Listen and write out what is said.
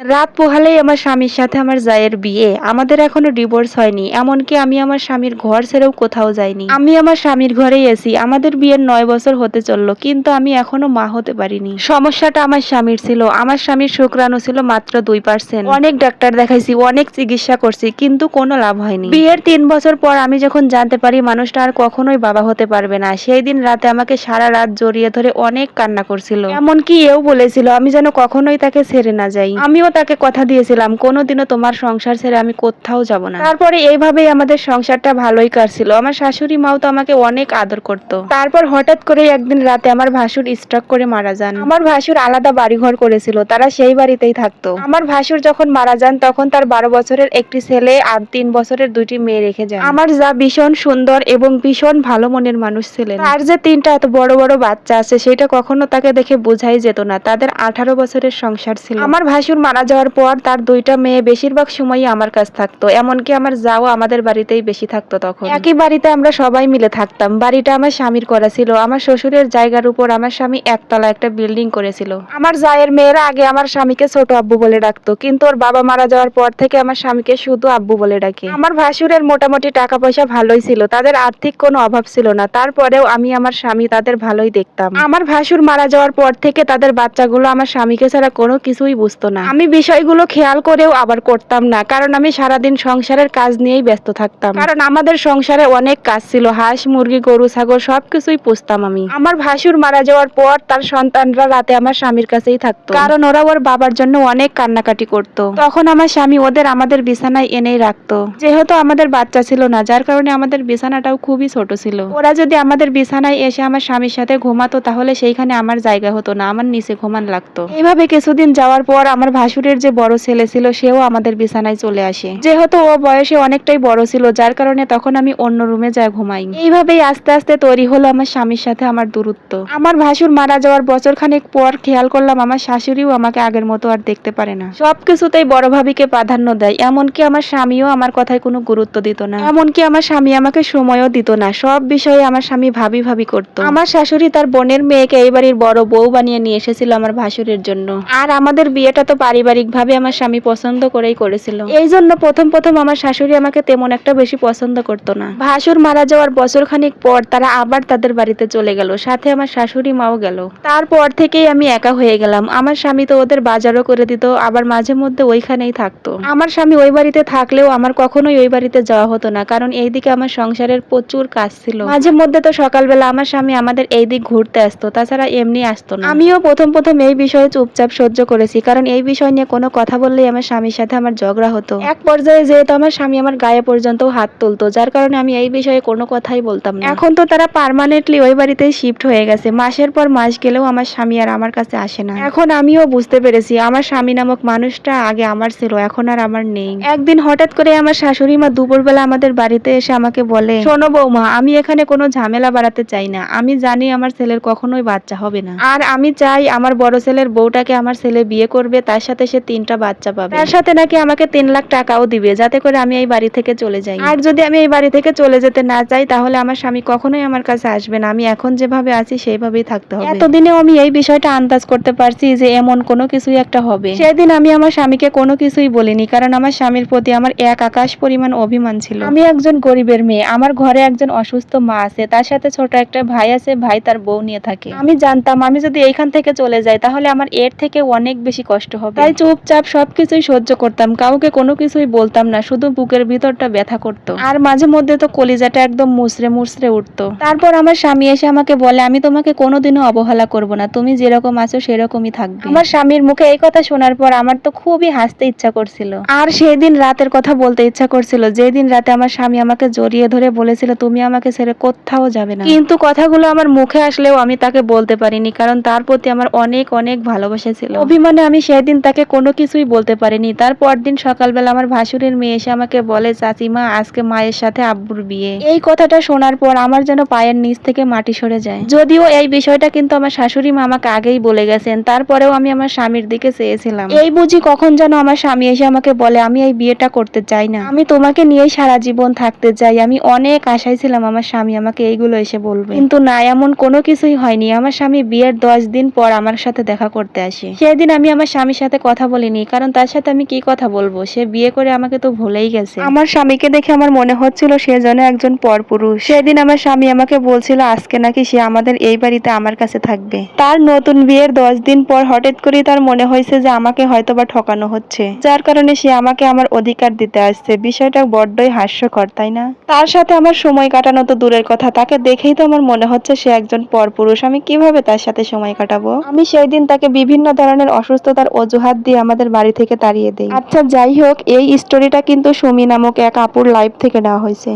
রাত পোহালেই আমার স্বামীর সাথে আমার জায়ের বিয়ে। আমাদের এখনও ডিভোর্স হয়নি, এমনকি আমি আমার স্বামীর ঘর ছেড়েও কোথাও যাইনি। আমি আমার স্বামীর ঘরেই আছি, আমাদের বিয়ের নয় বছর হতে চলল, কিন্তু আমি এখনও মা হতে পারিনি। সমস্যাটা আমার স্বামীর ছিল, আমার স্বামীর শুক্রাণু ছিল মাত্র দুই পার্সেন্ট অনেক ডাক্তার দেখাইছি, অনেক চিকিৎসা করছি, কিন্তু কোনো লাভ হয়নি। বিয়ের তিন বছর পর আমি যখন জানতে পারি মানুষটা আর কখনোই বাবা হতে পারবে না, সেই দিন রাতে আমাকে সারা রাত জড়িয়ে ধরে অনেক কান্না করছিল। এমনকি এও বলেছিল, আমি যেন কখনোই তাকে ছেড়ে না যাই। আমিও তাকে কথা দিয়েছিলাম, কোনোদিনও তোমার সংসার ছেড়ে আমি কোথাও যাব না। তারপরে এইভাবেই আমাদের সংসারটা ভালোই কাটছিল। আমার শাশুড়ি মাও তো আমাকে অনেক আদর করত। তারপর হঠাৎ করে একদিন রাতে আমার ভাসুর স্ট্রোক করে মারা যান। আমার ভাসুর আলাদা বাড়িঘর করেছিল, তারা সেই বাড়িতেই থাকতো। আমার ভাসুর যখন মারা যান, তখন তার বারো বছরের একটি ছেলে আর তিন বছরের দুইটি মেয়ে রেখে যান। আমার যা ভীষণ সুন্দর এবং ভীষণ ভালো মনের মানুষ ছিলেন। আর যে তিনটা এত বড় বড় বাচ্চা আছে, সেটা কখনো তাকে দেখে বোঝাই যেত না। তাদের আঠারো বছরের সংসার ছিল। আমার ভাসুর মারা যাওয়ার পর তার দুইটা মেয়ে বেশিরভাগ সময়ই আমার কাছে থাকতো। এমনকি আমার যাও আমাদের বাড়িতেই বেশি থাকতো তখন। একই বাড়িতে আমরা সবাই মিলে থাকতাম। বাড়িটা আমার স্বামীর করা ছিল। আমার শ্বশুরের জায়গার উপর আমার স্বামী একতলা একটা বিল্ডিং করেছিল। আমার জায়ের মেয়েরা আগে আমার স্বামীকে ছোট আব্বু বলে ডাকতো। কিন্তু ওর বাবা মারা যাওয়ার পর থেকে আমার স্বামীকে শুধু আব্বু বলে ডাকে। আমার ভাসুরের মোটামুটি টাকা পয়সা ভালোই ছিল। তাদের আর্থিক কোনো অভাব ছিল না। তারপরেও আমি আমার স্বামী তাদের ভালোই দেখতাম। আমার ভাসুর মারা যাওয়ার পর থেকে তাদের বাচ্চাগুলো আমার স্বামীকে ছাড়া কোনো কিছুই বুঝতো না। আমি বিষয়গুলো খেয়াল করেও আবার করতাম না, কারণ আমি সারাদিন সংসারের কাজ নিয়েই ব্যস্ত থাকতাম। কারণ আমাদের সংসারে অনেক কাজ ছিল, হাঁস, মুরগি, গরু, ছাগল, সবকিছুই পুষতাম আমি। আমার ভাসুর মারা যাওয়ার পর তার সন্তানরা রাতে আমার স্বামীর কাছেই থাকতো। কারণ ওরা ওর বাবার জন্য অনেক কান্নাকাটি করতো। তখন আমার স্বামী ওদের আমাদের বিছানায় এনেই রাখতো। যেহেতু আমাদের বাচ্চা ছিল না, যার কারণে আমাদের বিছানাটাও খুবই ছোট ছিল। ওরা যদি আমাদের বিছানায় এসে আমার স্বামীর সাথে ঘুমাতো, তাহলে সেইখানে আমার জায়গা হতো না, আমার নিচে ঘুমান লাগতো। এইভাবে কিছুদিন যাওয়ার পর আমার ভাসুরের যে বড় ছেলে ছিল, সেও আমাদের বিছানায় চলে আসে। যেহেতু ও বয়সে অনেকটাই বড় ছিল, যার কারণে তখন আমি অন্য রুমে যা ঘুমাই। এইভাবেই আস্তে আস্তে তৈরি হলো আমার স্বামীর সাথে আমার দূরত্ব। আমার ভাসুর মারা যাওয়ার বছর খানেক পর খেয়াল করলাম, আমার শাশুড়িও আমাকে আগের মতো আর দেখতে পারে না। সবকিছুতেই বড় ভাবিকে প্রাধান্য দেয়, এমনকি আমার স্বামীও আমার কথায় কোনো গুরুত্ব দিত না। এমনকি আমার স্বামী আমাকে সময়ও দিত না, সব বিষয়ে আমার স্বামী ভাবি ভাবি করতো। আমার শাশুড়ি তার বোনের মেয়েকে এই বাড়ির বড় বউ বানিয়ে নিয়ে এসেছিল আমার ভাসুরের জন্য। আর আমাদের বিয়েটা তো পারিবারিক ভাবে আমার স্বামী পছন্দ করেই করেছিল। এই জন্য প্রথম প্রথম আমার শাশুড়ি আমাকে তেমন একটা বেশি পছন্দ করতো না। ভাসুর মারা যাওয়ার বছর খানিক পর তারা আবার তাদের বাড়িতে চলে গেল, সাথে আমার শাশুড়ি মাও গেল। তারপর থেকেই আমি একা হয়ে গেলাম। আমার স্বামী তো ওদের বাজারও করে দিত, আবার মাঝে মধ্যে ওইখানেই থাকতো। আমার স্বামী ওই বাড়িতে থাকলেও আমার কখনোই ওই বাড়িতে যাওয়া হতো না, কারণ এইদিকে আমার সংসারের প্রচুর কাজ ছিল। মাঝে মধ্যে তো সকালবেলা আমার স্বামী আমাদের এই দিক ঘুরতে আসতো, তাছাড়া এমনি আসতো না। আমিও প্রথম প্রথম এই বিষয়ে চুপচাপ সহ্য করেছি, কারণ এই বিষয় নিয়ে কোনো কথা বললেই আমার স্বামীর সাথে আমার ঝগড়া হতো। এক পর্যায়ে যেহেতু আমার স্বামী আমার গায়ে পর্যন্ত হাত তুলতো যার কারণে আমি এই বিষয়ে কোনো কথাই বলতাম না। এখন তো তারা পার্মানেন্টলি ওই বাড়িতেই শিফট হয়ে গেছে। মাসের পর মাস গেলেও আমার স্বামী আর আমার কাছে আসে না। এখন আমিও বুঝতে পেরেছি আমার স্বামী নামক মানুষটা আগে আমার ছিল এখন আর আমার নেই। একদিন হঠাৎ করে আমার শাশুড়ি মা দুপুরবেলা আমাদের বাড়িতে এসে আমাকে বলে শোনো বৌমা আমি এখানে কোনো ঝামেলা বাড়াতে চাই না। আমি জানি আমার ছেলের কখনোই বাচ্চা হবে না। আর আমি চাই আমার বড় ছেলের বউটাকে আমার ছেলে বিয়ে করবে তার সাথে সে তিনটা বাচ্চা পাবে। তার সাথে নাকি আমাকে তিন লাখ টাকাও দিবে যাতে করে আমি এই বাড়ি থেকে চলে যাই। আর যদি আমি এই বাড়ি থেকে চলে যেতে না চাই তাহলে আমার স্বামী কখনোই আমার কাছে আসবে না। আমি এখন যেভাবে আছি সেইভাবেই থাকতে হবে। এতদিনেও আমি এই বিষয়টা আন্দাজ করতে পারছি যে এমন কোনো কিছুই একটা হবে। সেদিন আমি আমার স্বামীকে কোনো কিছুই বলিনি কারণ আমার স্বামীর প্রতি আমার এক আকাশ পরিমাণ অভিমান ছিল। আমি একজন গরিবের মেয়ে আমার ঘরে একজন অসুস্থ মা আছে তার সাথে ছোট একটা ভাই আছে ভাই তার বউ নিয়ে থাকে। আমি জানতাম আমি যদি এইখান থেকে চলে যাই তাহলে আমার এর থেকে অনেক বেশি কষ্ট হবে। তাই চুপচাপ সবকিছুই সহ্য করতাম, কাউকে কোনো কিছুই বলতাম না, শুধু বুকের ভিতরটা ব্যথা করতো। আর মাঝে মধ্যে তো কলিজাটা একদম মুচড়ে মুচড়ে উঠতো। তারপর আমার স্বামী এসে আমাকে বলে, আমি তোমাকে কোনোদিনও অবহেলা করব না, তুমি যেরকম আছো সেরকমই থাকবে। আমার স্বামীর মুখে এই কথা শোনার পর আমার তো খুবই হাসতে ইচ্ছা করছিল। আর সেই দিন রাতের কথা বলতে ইচ্ছা করছিল যেই দিন রাতে আমার স্বামী আমাকে জড়িয়ে ধরে বলেছিল, তুমি আমাকে ছেড়ে কোথাও যাবে না। কিন্তু কথাগুলো আমার মুখে আসলেও আমি তাকে বলতে পারিনি, কারণ তার প্রতি আমার অনেক অনেক ভালোবাসা ছিল। অভিমানে আমি সেদিন তাকে কোনো কিছুই বলতে পারিনি। তার পরদিন সকালবেলা আমার ভাসুরের মেয়ে এসে আমাকে বলে, চাচিমা, আজকে মায়ের সাথে আব্বুর বিয়ে। এই কথাটা শোনার পর আমার যেন পায়ের নিচ থেকে মাটি সরে যায়। যদিও এই বিষয়টা কিন্তু আমার শাশুড়ি মা আমাকে আগেই বলে গেছেন, তারপরেও আমি আমার স্বামীর দিকে চেয়েছিলাম। এই বুঝি কখন যেন আমার স্বামী এসে আমাকে বলে, আমি এই বিয়েটা করতে চাই না। আমি তোমাকে নিয়েই সারা জীবন থাকতে চাই। আমি অনেক আশায় ছিলাম আমার স্বামী আমাকে এইগুলো এসে বলবে। কিন্তু না, এমন কোনো কিছুই হয়নি। আমার স্বামী বিয়ের দশ দিন পর আমার সাথে দেখা করতে আসে। সেদিন আমি আমার স্বামীর সাথে কথা বলিনি। কারণ তার সাথে আমি কি কথা বলব? সে বিয়ে করে আমাকে তো ভুলেই গেছে। আমার স্বামীকে দেখে আমার মনে হচ্ছিল সে যেন একজন পরপুরুষ। সেদিন আমার স্বামী আমাকে বলছিল, আজকে নাকি সে আমাদের এই বাড়িতে আমার কাছে থাকবে। তার নতুন বিয়ের দশ দিন পর হঠাৎ করেই তার মনে হয়েছে যে আমাকে হয়তো বা ঠকানো হচ্ছে। যার কারণে সে আমাকে আমার অধিকার দিতে আসছে। বিষয়টা বড্ডই হাস্যকর, তাই না? তার সাথে আমার সময় কাটানো তো দূরের কথা। তাকে দেখেই তো আমার মনে হচ্ছে সে একজন পরপুরুষ। আমি কীভাবে তার সাথে সময় কাটাবো? আমি সেই দিন তাকে বিভিন্ন ধরনের অসুস্থতার অজুহাত দিয়ে আমাদের বাড়ি থেকে তাড়িয়ে দেয় আচ্ছা যাই হোক, এই স্টোরিটা কিন্তু সুমি নামক এক আপুর লাইভ থেকে নেওয়া হয়েছে।